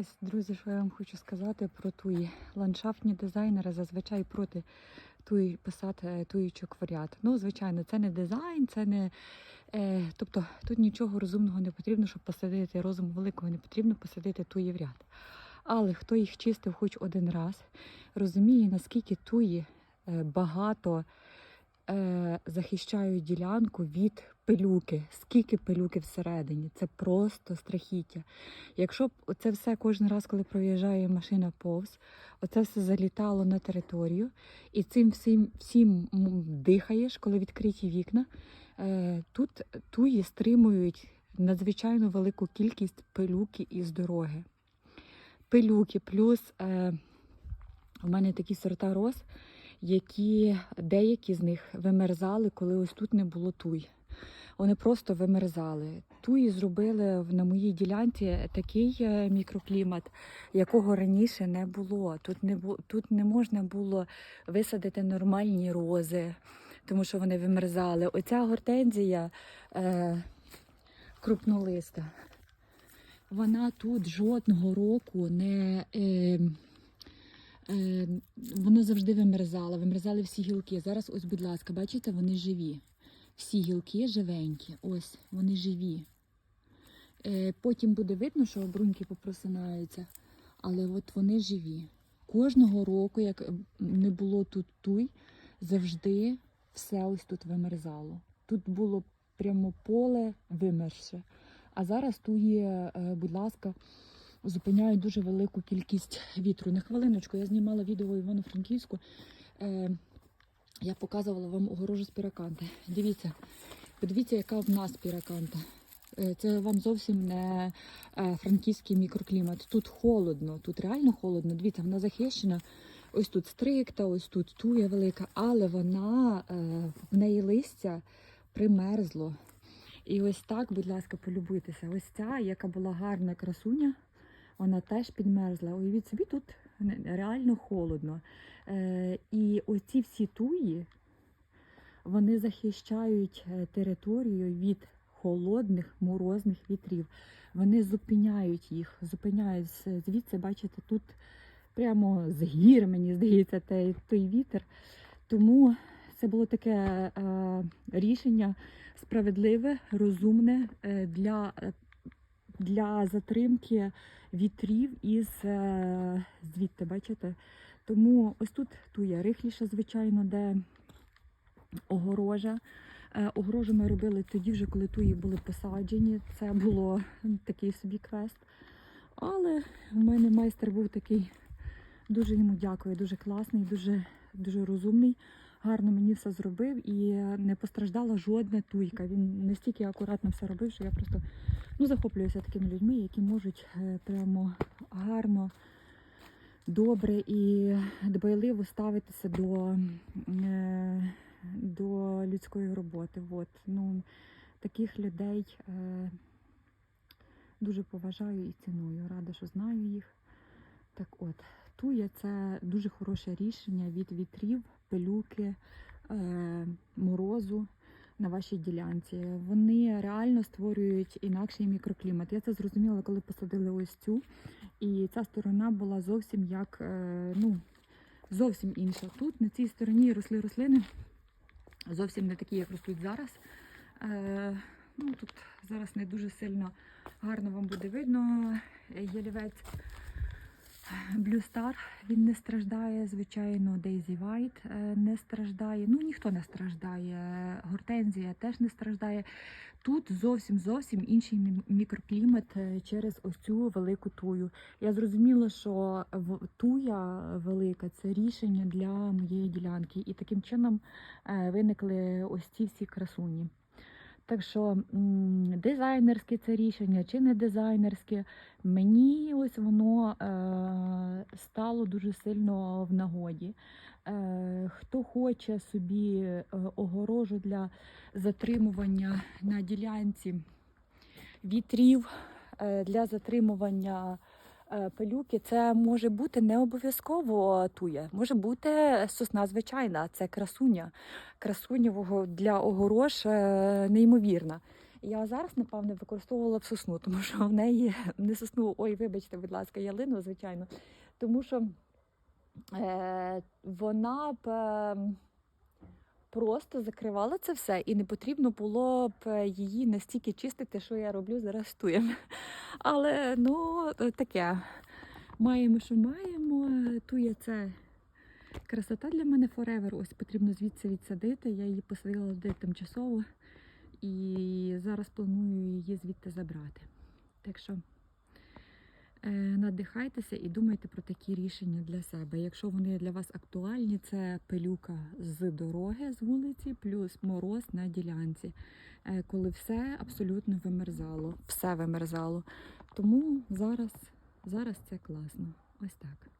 Ось, друзі, що я вам хочу сказати про туї. Ландшафтні дизайнери зазвичай проти туї писати е, туючок варіат. Ну, звичайно, це не дизайн, це не. Е, тобто тут нічого розумного не потрібно, щоб посадити розуму великого не потрібно посадити туї в ряд. Але хто їх чистив хоч один раз, розуміє, наскільки туї е, багато е, захищають ділянку від пилюки. Скільки пилюки всередині, це просто страхіття. Якщо б це все кожен раз, коли проїжджає машина повз, оце все залітало на територію, і цим всім, всім дихаєш, коли відкриті вікна, е, тут туї стримують надзвичайно велику кількість пилюки із дороги. Пилюки, плюс е, у мене такі сорта роз, які деякі з них вимерзали, коли ось тут не було туй. Вони просто вимерзали. Туї зробили на моїй ділянці такий е, мікроклімат, якого раніше не було. Тут не тут не можна було висадити нормальні рози, тому що вони вимерзали. Оця гортензія е, крупнолиста. Вона тут жодного року не. Е, воно завжди вимерзало, вимерзали всі гілки. Зараз, ось, будь ласка, бачите, вони живі. Всі гілки живенькі, ось вони живі. Е, потім буде видно, що бруньки попросинаються, але от вони живі. Кожного року, як не було тут туй, завжди все ось тут вимерзало. Тут було прямо поле вимерше. А зараз туї, е, будь ласка, зупиняють дуже велику кількість вітру. На хвилиночку я знімала відео Івано-Франківську. Е, я показувала вам огорожу з піраканти. Дивіться, подивіться, яка в нас піраканта. Е, Це вам зовсім не е, франківський мікроклімат. Тут холодно, тут реально холодно. Дивіться, вона захищена. Ось тут стрикта, ось тут туя велика, але вона е, в неї листя примерзло. І ось так, будь ласка, полюбуйтеся. Ось ця, яка була гарна красуня, вона теж підмерзла. Уявіть собі, тут реально холодно. Е, і оці всі туї, вони захищають е, територію від холодних морозних вітрів. Вони зупиняють їх, зупиняють звідси, бачите, тут прямо з гір, мені здається, той, той вітер. Тому це було таке е, рішення справедливе, розумне е, для, для затримки вітрів із е, звідти, бачите? Тому ось тут туя рихліша, звичайно, де огорожа. Е, Огорожу ми робили тоді, вже коли туї були посаджені. Це було такий собі квест. Але в мене майстер був такий, дуже йому дякую, дуже класний, дуже, дуже розумний. Гарно мені все зробив і не постраждала жодна туйка. Він настільки акуратно все робив, що я просто ну, захоплююся такими людьми, які можуть е, прямо гарно, добре і дбайливо ставитися до, е, до людської роботи. От. Ну, таких людей е, дуже поважаю і ціную. Рада, що знаю їх. Так от, туя це дуже хороше рішення від вітрів, пилюки, е, морозу на вашій ділянці. Вони реально створюють інакший мікроклімат. Я це зрозуміла, коли посадили ось цю. І ця сторона була зовсім як е, ну, зовсім інша. Тут на цій стороні росли рослини зовсім не такі, як ростуть зараз. Е, ну, тут зараз не дуже сильно гарно вам буде видно. Ялівець Blue Star, він не страждає, звичайно, Daisy White е, не страждає. Ну, ніхто не страждає. Гортензія теж не страждає. Тут зовсім зовсім інший мікроклімат е, через ось цю велику тую. Я зрозуміла, що туя велика це рішення для моєї ділянки. І таким чином е, виникли ось ці всі красуні. Так що дизайнерське це рішення чи не дизайнерське, мені ось воно е, стало дуже сильно в нагоді. Е, хто хоче собі е, огорожу для затримування на ділянці вітрів, е, для затримування пилюки, це може бути не обов'язково туя, може бути сосна звичайна, це красуня. Красунявого для огорож е, неймовірна. Я зараз, напевне, використовувала б сосну, тому що в неї не сосну, ой, вибачте, будь ласка, ялину, звичайно. Тому що е, вона б е, просто закривала це все, і не потрібно було б е, її настільки чистити, що я роблю зараз туєм. Але ну таке. Маємо, що маємо. Тує це красота для мене forever. Ось потрібно звідси відсадити. Я її посадила де тимчасово і зараз планую її звідти забрати. Так що е, надихайтеся і думайте про такі рішення для себе. Якщо вони для вас актуальні, це пилюка з дороги, з вулиці, плюс мороз на ділянці, е, коли все абсолютно вимерзало, все вимерзало. Тому зараз, зараз це класно. Ось так.